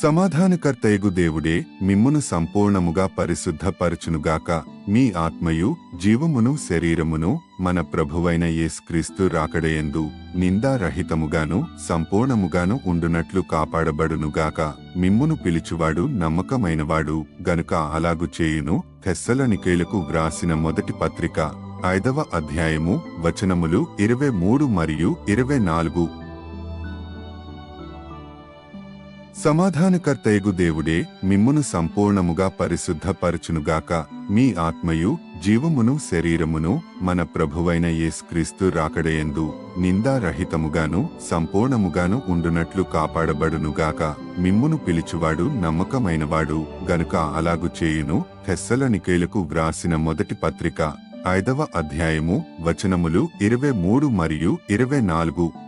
సమాధానకర్తయగు దేవుడే మిమ్మును సంపూర్ణముగా పరిశుద్ధపరచునుగాక. మీ ఆత్మయు జీవమును శరీరమును మన ప్రభువైన యేసుక్రీస్తు రాకడయందు నిందారహితముగాను సంపూర్ణముగాను ఉండునట్లు కాపాడబడునుగాక. మిమ్మును పిలిచువాడు నమ్మకమైనవాడు గనుక అలాగు చేయును తెస్సలనికేలకు వ్రాసిన మొదటి పత్రిక ఐదవ అధ్యాయము వచనములు ఇరవై మూడు మరియు ఇరవై నాలుగు. సమాధానకర్తయగు దేవుడే మిమ్మును సంపూర్ణముగా పరిశుద్ధపరచునుగాక మీ ఆత్మయు జీవమును శరీరమును మన ప్రభువైన యేసుక్రీస్తు రాకడయందు నిందారహితముగాను సంపూర్ణముగాను ఉండునట్లు కాపాడబడునుగాక మిమ్మును పిలిచువాడు నమ్మకమైనవాడు గనుక అలాగు చేయును తెస్సలనికేలకు వ్రాసిన మొదటి పత్రిక ఐదవ అధ్యాయము వచనములు ఇరవై మూడు మరియు ఇరవై నాలుగు.